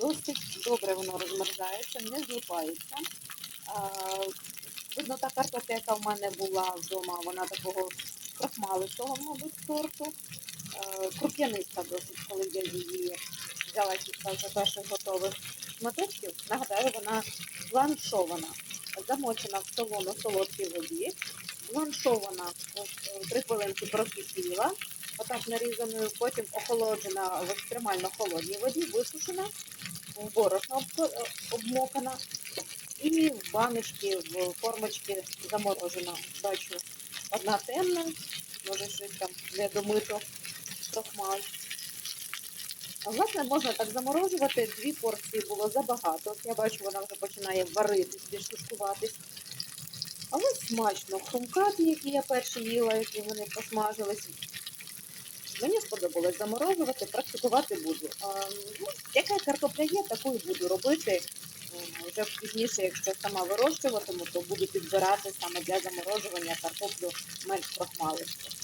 Досить добре воно розмерзається, не злипається. Видно, та картопля, яка в мене була вдома, вона такого крахмалистого, мабуть, сорту. Круп'яниста досить, коли я її взяла кілька вже перших готових шматочків. Нагадаю, вона бланшована, замочена в солоно солодкій воді, бланшована е, три хвилинки прокисіла, отак нарізаною, потім охолоджена в екстремально холодній воді, висушена, в борошно обмокана і в баночки, в формочки заморожена. Бачу, одна темна, може щось там не домито, крохмаль. А власне можна так заморожувати. Дві порції було забагато. Я бачу, вона вже починає варитись, більш тушкуватись. Але смачно. Хрумкати, які я перші їла, які вони посмажились. Мені сподобалось заморожувати, практикувати буду. Ну, яка картопля є, таку і буду робити. Вже пізніше, якщо сама вирощуватиму, то буду підбирати саме для заморожування картоплю менш крохмалисту.